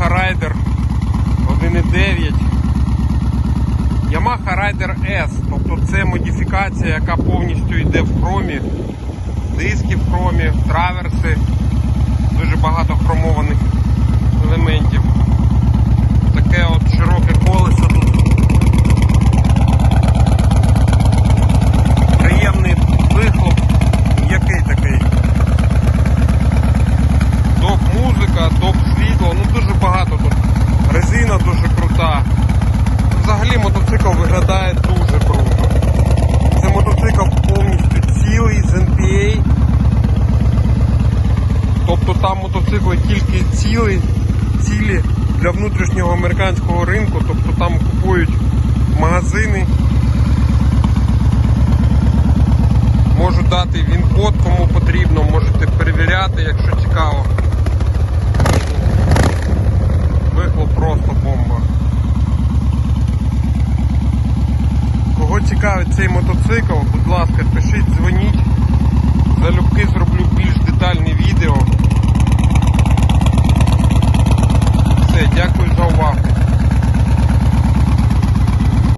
Yamaha Rider 1.9 Yamaha Rider S, тобто це модифікація, яка повністю йде в хромі, диски в хромі, траверси. Там мотоцикли тільки цілі, цілі для внутрішнього американського ринку, тобто там купують магазини. Можу дати він-код, кому потрібно, можете перевіряти, якщо цікаво. Вихлоп просто бомба. Кого цікавить цей мотоцикл, будь ласка, пишіть, дзвоніть.